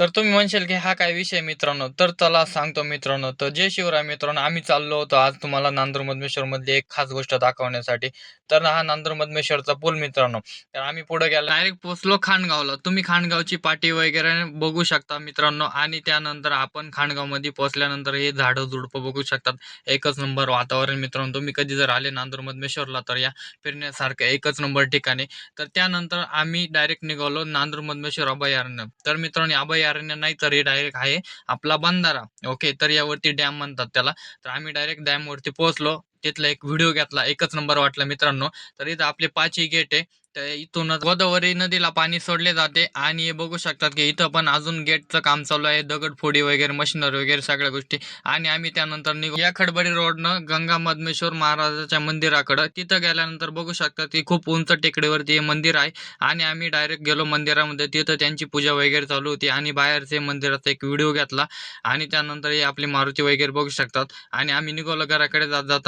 तर तुम्ही म्हणशाल की हा काय विषय मित्रांनो? तर चला सांगतो मित्रांनो. तर जय शिवराय मित्रांनो आम्ही चाललो होतो आज तुम्हाला नांदूर मधमेश्वर मधली एक खास गोष्ट दाखवण्यासाठी. तर हा नांदूर मधमेश्वरचा पूल मित्रांनो. तर आम्ही पुढे गेलो. डायरेक्ट पोचलो खाणगावला तुम्ही खाणगावची पाटी वगैरे बघू शकता मित्रांनो. आणि त्यानंतर आपण खाणगावमध्ये पोहोचल्यानंतर हे झाडं झुडपं बघू शकतात. एकच नंबर वातावरण मित्रांनो. तुम्ही कधी जर आले नांदूर मधमेश्वरला तर या फिरण्यासारखं एकच नंबर ठिकाणी. तर त्यानंतर आम्ही डायरेक्ट निघालो नांदूर मधमेश्वर अभयारण्य. तर मित्रांनो अभयारण्य नाही तर हे डायरेक्ट आहे आपला बंधारा. ओके तर यावरती डॅम म्हणतात त्याला. तर आम्ही डायरेक्ट डॅम वरती पोहोचलो. तिथला एक व्हिडिओ घेतला. एकच नंबर वाटला मित्रांनो. तर इथं आपले पाचही गेट आहे. तर इथूनच गोदावरी नदीला पाणी सोडले जाते. आणि हे बघू शकतात की इथं पण अजून गेटचं काम चालू आहे. दगडफोडी वगैरे मशिनरी वगैरे सगळ्या गोष्टी. आणि आम्ही त्यानंतर निघू. या खडबडी रोडनं गंगा मधमेश्वर महाराजाच्या मंदिराकडं. तिथं गेल्यानंतर बघू शकतात की खूप उंच टेकडीवरती हे मंदिर आहे. आणि आम्ही डायरेक्ट गेलो मंदिरामध्ये. तिथं त्यांची पूजा वगैरे चालू होती. आणि बाहेरचे मंदिराचा एक व्हिडिओ घेतला. आणि त्यानंतर हे आपली मारुती वगैरे बघू शकतात. आणि आम्ही निघालो घराकडे जात जाता